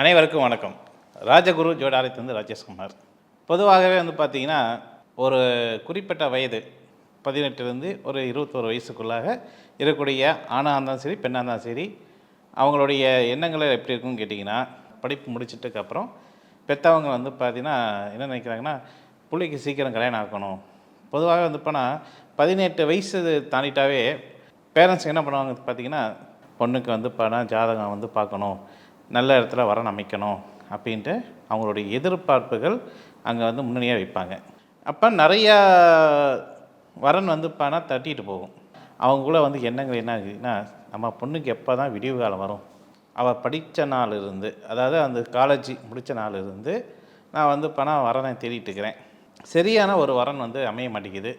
அனைவருக்கும் வணக்கம். ராஜகுரு ஜோடாலயத்திலிருந்து ராஜேஷ்குமார். பொதுவாகவே வந்து பார்த்திங்கன்னா ஒரு குறிப்பிட்ட வயது பதினெட்டுலேருந்து ஒரு இருபத்தோரு வயசுக்குள்ளாக இருக்கக்கூடிய ஆணாக இருந்தாலும் சரி பெண்ணாக இருந்தாலும் சரி அவங்களுடைய எண்ணங்கள் எப்படி இருக்குன்னு கேட்டிங்கன்னா படிப்பு முடிச்சிட்டதுக்கப்புறம் பெற்றவங்க வந்து பார்த்திங்கன்னா என்ன நினைக்கிறாங்கன்னா பிள்ளைக்கு சீக்கிரம் கல்யாணம் ஆக்கணும் பொதுவாக வந்து போனால் பதினெட்டு வயசு தாண்டிட்டாவே பேரண்ட்ஸ் என்ன பண்ணுவாங்க பார்த்தீங்கன்னா பொண்ணுக்கு வந்து பணம் ஜாதகம் வந்து பார்க்கணும். நல்ல இடத்துல வரன் அமைக்கணும் அப்படின்ட்டு அவங்களுடைய எதிர்பார்ப்புகள் அங்கே வந்து முன்னணியாக வைப்பாங்க. அப்போ நிறையா வரன் வந்து பணம் தட்டிட்டு போகும். அவங்களுக்குள்ள வந்து எண்ணங்கள் என்ன ஆகுதுன்னா நம்ம பொண்ணுக்கு எப்போ தான் விடிவு காலம் வரும்? அவள் படித்த நாள் இருந்து அதாவது அந்த காலேஜ் முடித்த நாள் இருந்து நான் வந்து பணம் வரனை தேடிட்டு இருக்கிறேன். சரியான ஒரு வரன் வந்து அமைய மாட்டேங்குது.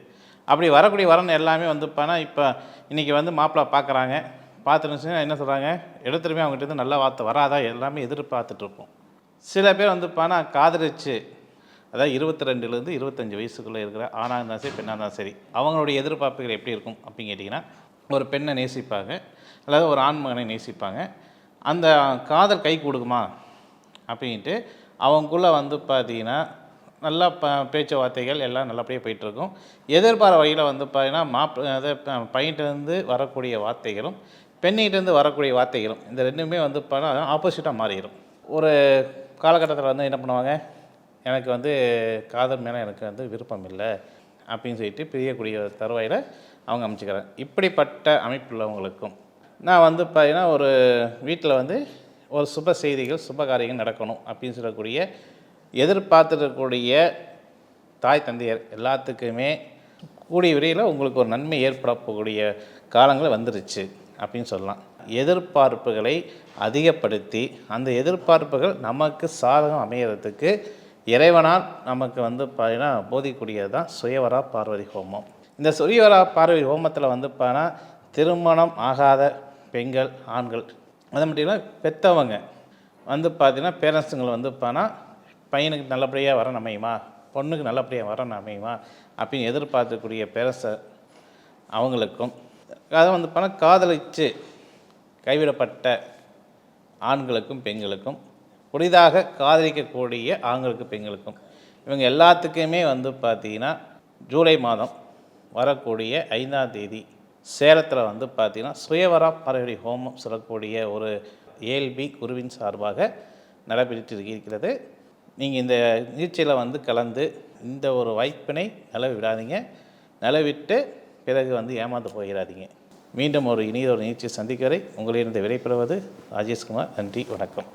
அப்படி வரக்கூடிய வரன் எல்லாமே வந்து பணம் இப்போ இன்றைக்கி வந்து மாப்பிள்ளை பார்க்குறாங்க. பார்த்துருந்துச்சுன்னா என்ன சொல்கிறாங்க எடுத்துருமே அவங்ககிட்ட இருந்து நல்ல வார்த்தை வராதா? எல்லாமே எதிர்பார்த்துட்ருப்போம். சில பேர் வந்து பணம் காதலிச்சு அதாவது இருபத்தி ரெண்டுலேருந்து இருபத்தஞ்சி வயசுக்குள்ளே இருக்கிற ஆணாக இருந்தாலும் சரி பெண்ணாக இருந்தாலும் சரி அவங்களுடைய எதிர்பார்ப்புகள் எப்படி இருக்கும் அப்படின்னு கேட்டிங்கன்னா ஒரு பெண்ணை நேசிப்பாங்க அல்லது ஒரு ஆண் மகனை நேசிப்பாங்க. அந்த காதல் கை கொடுக்குமா? அப்படின்ட்டு அவங்களுக்குள்ளே வந்து பார்த்தீங்கன்னா நல்லா ப பேச்சுவார்த்தைகள் எல்லாம் நல்லபடியாக போயிட்டுருக்கும். எதிர்பார வழியில் வந்து பார்த்தீங்கன்னா மாப் அது பையன்கிட்டேருந்து வரக்கூடிய வார்த்தைகளும் பெண்ணிகிட்டேருந்து வரக்கூடிய வார்த்தைகளும் இந்த ரெண்டுமே வந்து பார்த்தா ஆப்போசிட்டாக மாறிடும். ஒரு காலகட்டத்தில் வந்து என்ன பண்ணுவாங்க? எனக்கு வந்து காதல் மேலே எனக்கு வந்து விருப்பம் இல்லை அப்படின்னு சொல்லிட்டு பிரியக்கூடிய தருவாயில் அவங்க அமைச்சுக்கிறாங்க. இப்படிப்பட்ட அமைப்புள்ளவங்களுக்கும் நான் வந்து பார்த்தீங்கன்னா ஒரு வீட்டில் வந்து ஒரு சுப செய்திகள் சுப காரியங்கள் நடக்கணும் அப்படின்னு சொல்லக்கூடிய எதிர்பார்த்துருக்கக்கூடிய தாய் தந்தையர் எல்லாத்துக்குமே கூடிய விரைவில் உங்களுக்கு ஒரு நன்மை ஏற்படக்கூடிய காலங்கள் வந்துருச்சு. அப்படின்னு சொல்லலாம். எதிர்பார்ப்புகளை அதிகப்படுத்தி அந்த எதிர்பார்ப்புகள் நமக்கு சாதகம் அமையறதுக்கு இறைவனால் நமக்கு வந்து பார்த்தீங்கன்னா போதிக்கூடியது தான் சுயவரா பார்வதி ஹோமம். இந்த சுயவரா பார்வதி ஹோமத்தில் வந்து பார்த்தீங்கன்னா திருமணம் ஆகாத பெண்கள் ஆண்கள் அது மட்டும் இல்லை பெற்றவங்க வந்து பார்த்தீங்கன்னா பேரண்ட்ஸுங்களை வந்து பார்த்தீங்கன்னா பையனுக்கு நல்லபடியாக வர அமையுமா பொண்ணுக்கு நல்லபடியாக வர அமையுமா அப்படின்னு எதிர்பார்க்கக்கூடிய பேரண்ட்ஸை அவங்களுக்கும் அதை வந்து பணம் காதலித்து கைவிடப்பட்ட ஆண்களுக்கும் பெண்களுக்கும் புதிதாக காதலிக்கக்கூடிய ஆண்களுக்கு பெண்களுக்கும் இவங்க எல்லாத்துக்குமே வந்து பார்த்தீங்கன்னா ஜூலை மாதம் வரக்கூடிய ஐந்தாம் தேதி சேலத்தில் வந்து பார்த்தீங்கன்னா சுயவரா பறவை ஹோமம் சொல்லக்கூடிய ஒரு ஏல்பி குருவின் சார்பாக நடைபெற்று இருக்கிறது. நீங்கள் இந்த நிகழ்ச்சியில் வந்து கலந்து இந்த ஒரு வாய்ப்பினை நலவு விடாதீங்க நலவிட்டு பிறகு வந்து ஏமாந்து போயிடாதீங்க மீண்டும் ஒரு இனியொரு நிகழ்ச்சி சந்திக்க வரை உங்களிடம் விடைபெறுவது ராஜேஷ்குமார். நன்றி வணக்கம்.